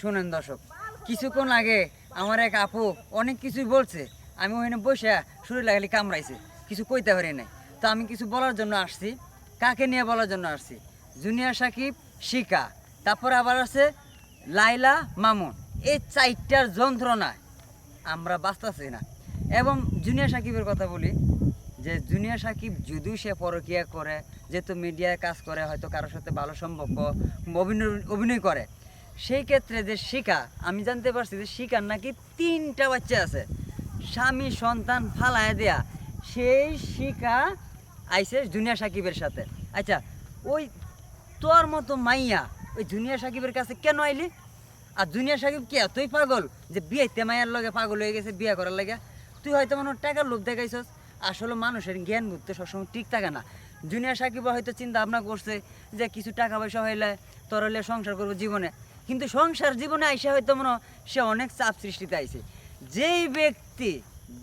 শুনেন দর্শক, কিছুক্ষণ আগে আমার এক আপু অনেক কিছুই বলছে। আমি ওখানে বসে শরীর লাগালি কামড়াইছে, কিছু কইতে পারি নাই। তো আমি কিছু বলার জন্য আসছি, কাকে নিয়ে বলার জন্য আসছি? জুনিয়র সাকিব, শিকা, তারপর আবার আছে লাইলা মামুন। এই চারটার যন্ত্রণায় আমরা বাঁচতেছি না। এবং জুনিয়র সাকিবের কথা বলি, যে জুনিয়র সাকিব যদিও সে পরকিয়া করে, যেহেতু মিডিয়ায় কাজ করে, হয়তো কারোর সাথে ভালো সম্পর্ক, অভিনয় অভিনয় করে সেই ক্ষেত্রে যে শিকা, আমি জানতে পারছি যে শিকার নাকি তিনটা বাচ্চা আছে। স্বামী, সন্তান ফালায় দেয়া। সেই শিকা আইসে জুনিয়র সাকিবের সাথে। আচ্ছা ওই তোর মতো মাইয়া ওই জুনিয়র সাকিবের কাছে কেন আইলি? আর জুনিয়র সাকিব কে তুই পাগল যে বিয়েতে মায়ের লগে পাগল হয়ে গেছে বিয়ে করার লাগে? তুই হয়তো মনে হয় টাকার লোভ দেখাইছস। আসলে মানুষের জ্ঞান বুঝতে সবসময় ঠিক থাকে না। জুনিয়র সাকিব হয়তো চিন্তা ভাবনা করছে যে কিছু টাকা পয়সা হইলে তোর হলে সংসার করব জীবনে। কিন্তু সংসার জীবনে আইসা হয়তো মনে সে অনেক চাপ সৃষ্টিতে আইছে। যেই ব্যক্তি,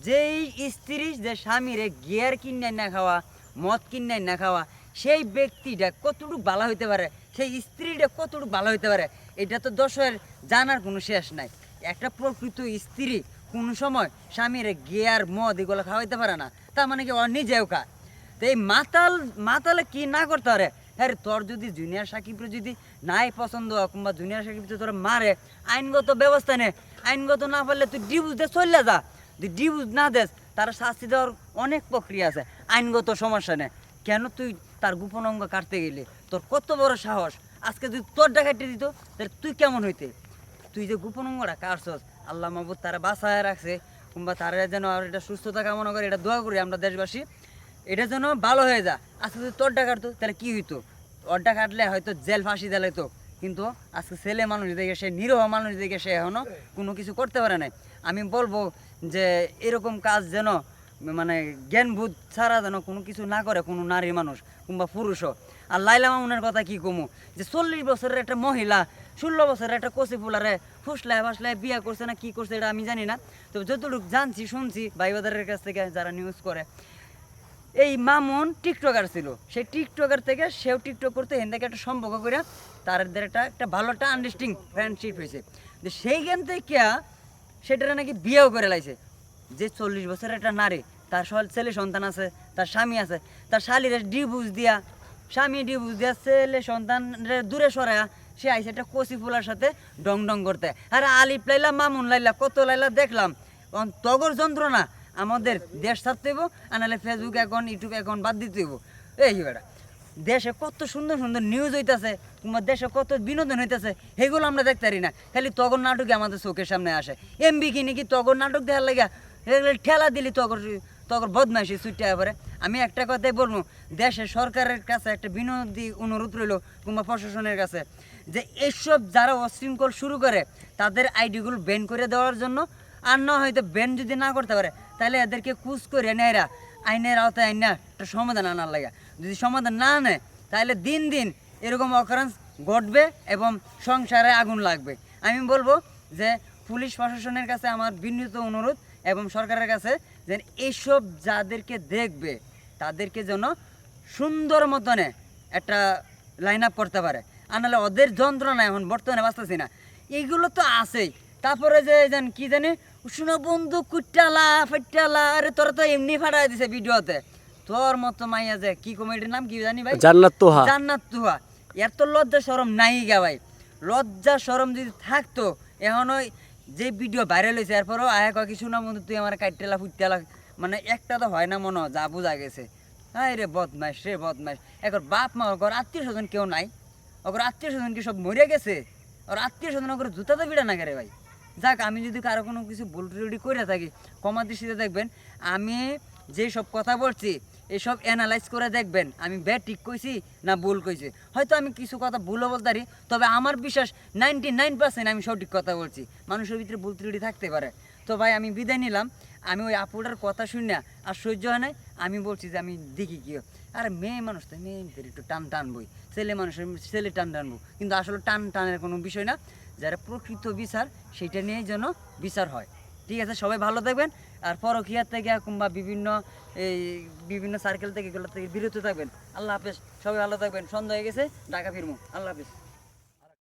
যেই স্ত্রী যে স্বামীরে গিয়ার কিনে না খাওয়া, মদ কিনে না খাওয়া, সেই ব্যক্তিটা কতটুকু ভালো হইতে পারে, সেই স্ত্রীটা কতটুকু ভালো হইতে পারে, এটা তো দশের জানার কোনো শেষ নাই। একটা প্রকৃত স্ত্রী কোনো সময় স্বামীর গিয়ার মদ এগুলো খাওয়াইতে পারে না, তার মানে কি ও নিজেও খায় তো এই মাতাল, মাতালে কি না করতে পারে হ্যাঁ তোর যদি জুনিয়র সাকিবের যদি নাই পছন্দ কিংবা জুনিয়র সাকিব তোর মারে, আইনগত ব্যবস্থা নে। আইনগত না পারলে তুই ডিভোর্স দিয়ে চলে যা। তুই ডিভোর্স না দেস, তার শাস্তি দেওয়ার অনেক প্রক্রিয়া আছে। আইনগত সমস্যা নেই কেন তুই তার গোপন অঙ্গ কাটতে গেলি? তোর কত বড় সাহস? আজকে যদি তোর ডাকাইতে দিত, তাহলে তুই কেমন হইতে? তুই যে গোপন অঙ্গটা কাটছস, আল্লাহ মাহবুদ তারা বাসায় রাখছে, কিংবা তারা যেন আর এটা সুস্থতা কামনা করে এটা দোয়া করি আমরা দেশবাসী। এটা যেন ভালো হয়ে যা আজকে যদি তোর ডাকার তো তাহলে কি হইতো? ওরটা কাটলে হয়তো জেল ফাঁসি দিলে তো কিন্তু আজকে ছেলে মানুষ দেখে সে, নিরহ মানুষ দেখে সে এখনও কোনো কিছু করতে পারে নাই। আমি বলব যে, এরকম কাজ যেন মানে জ্ঞান বুধ ছাড়া যেন কোনো কিছু না করে কোনো নারী মানুষ কিংবা পুরুষও। আর লাইলা মামুনের কথা কি কমু? যে চল্লিশ বছরের একটা মহিলা, ষোলো বছরের একটা কচি ফুলারে ফুসলায় ফাসলায় বিয়ে করছে না কি করছে এটা আমি জানি না। তো যতটুকু জানছি, শুনছি ভাই বাজারের কাছ থেকে যারা নিউজ করে এই মামুন টিকটকার ছিল। সেই টিকটকার থেকে সেও টিকটক করতে হেন একটা সম্পর্ক করে তাদের একটা একটা ভালো একটা আন্ডারস্ট্যান্ডিং ফ্রেন্ডশিপ হয়েছে যে সেইখান থেকে সেটারা নাকি বিয়েও করে লাইছে। যে চল্লিশ বছরের একটা নারী, তার ছেলে সন্তান আছে, তার স্বামী আছে, তার শালিরে ডিভোর্স দিয়া, স্বামী ডিভোর্স দিয়া, ছেলে সন্তান দূরে সরায়া সে আইসে একটা কচি ফুলার সাথে ডং ডং করতে। আরে আলিফ লাইলা, মামুন লাইলা, কত লাইলা দেখলাম। তগর যন্ত্রণা। আমাদের দেশ ছাড়তে হইব, আর নাহলে ফেসবুক অ্যাকাউন্ট ইউটিউব অ্যাকাউন্ট বাদ দিতে হইব। এই বেটা, দেশে কত সুন্দর সুন্দর নিউজ হইতেছে, কিংবা দেশে কত বিনোদন হইতেছে সেগুলো আমরা দেখতে পারি না। খালি তগর নাটকে আমাদের চোখের সামনে আসে। এমবি কিনে কি তগর নাটক দেখার লাগে? ঠেলা দিলি তগর তগর বদমাইশি ছুটে পরে। আমি একটা কথাই বলব দেশের সরকারের কাছে একটা বিনোদী অনুরোধ রইল, কিংবা প্রশাসনের কাছে, যে এইসব যারা অশৃঙ্খল শুরু করে, তাদের আইডিগুলো ব্যান করে দেওয়ার জন্য, আর না হয়তো ব্যান যদি না করতে পারে তাহলে এদেরকে কুচ করে নেয়রা, আইনের আওতায় আইনা একটা সমাধান আনার লাগে। যদি সমাধান না নেয় তাহলে দিন দিন এরকম অকারেন্স ঘটবে এবং সংসারে আগুন লাগবে। আমি বলব যে পুলিশ প্রশাসনের কাছে আমার বিনীত অনুরোধ এবং সরকারের কাছে যে এইসব যাদেরকে দেখবে, তাদেরকে যেন সুন্দর মতনে একটা লাইন আপ করতে পারে। আর নাহলে ওদের যন্ত্রণা এখন বর্তমানে বাঁচতেছি না। এইগুলো তো আছেই। তারপরে যে জান কি জানি শুনো বন্ধু কুটালা ফাটালা আরে তোরা তো এমনি ফাটাই দিছে ভিডিওতে। তোর মতো মাইয়া যে কি কমেডির নাম কি জানি ভাই? জান্নাত তোহা। জান্নাত তুহা। এর তো লজ্জা শরম নাই গা ভাই। লজ্জা শরম যদি থাকতো এখন ওই যে ভিডিও ভাইরাল হয়েছে এরপরও আয়া কয় কিছু না বন্ধু তুই আমার কাইটেলা ফুটেলা মানে একটা তো হয় না মনে যা বোঝা গেছে। হাই রে বদমাইশ রে বদমাইশ। এখন বাপ মা ওর আত্মীয় স্বজন কেউ নাই? ওর আত্মীয় স্বজন কি সব মরে গেছে? ওর আত্মীয় স্বজন ওর জুতা তো বিড়া না রে ভাই। যাক, আমি যদি কারও কোনো কিছু ভুল টুটি করে থাকি কমা দৃষ্টিতে দেখবেন, আমি যে সব কথা বলছি, এসব অ্যানালাইজ করে দেখবেন, আমি ব্যাট ঠিক কইছি না ভুল কইছি। হয়তো আমি কিছু কথা ভুলও বলতে পারি, তবে আমার বিশ্বাস নাইনটি নাইন পার্সেন্ট আমি সঠিক কথা বলছি। মানুষের ভিতরে ভুল ত্রুটি থাকতে পারে। তো ভাই, আমি বিদায় নিলাম। আমি ওই আপুটার কথা শুনে আর সহ্য হয় নাই, আমি বলছি যে আমি দেখি কি আর মেয়ে মানুষ তো, মেয়েদের একটু টান টানবই। ছেলে মানুষের, ছেলে টান টানবো। কিন্তু আসলে টান টানের কোনো বিষয় না। যারা প্রকৃত বিচার সেটা নিয়েই যেন বিচার হয়। ঠিক আছে, সবাই ভালো থাকবেন। আর পরকিয়ার থেকে কিংবা বিভিন্ন, এই বিভিন্ন সার্কেল থেকে এগুলো থেকে বিরত থাকবেন। আল্লাহ হাফেজ, সবাই ভালো থাকবেন। সন্ধ্যা হয়ে গেছে, ঢাকা ফিরবো আল্লাহ হাফেজ।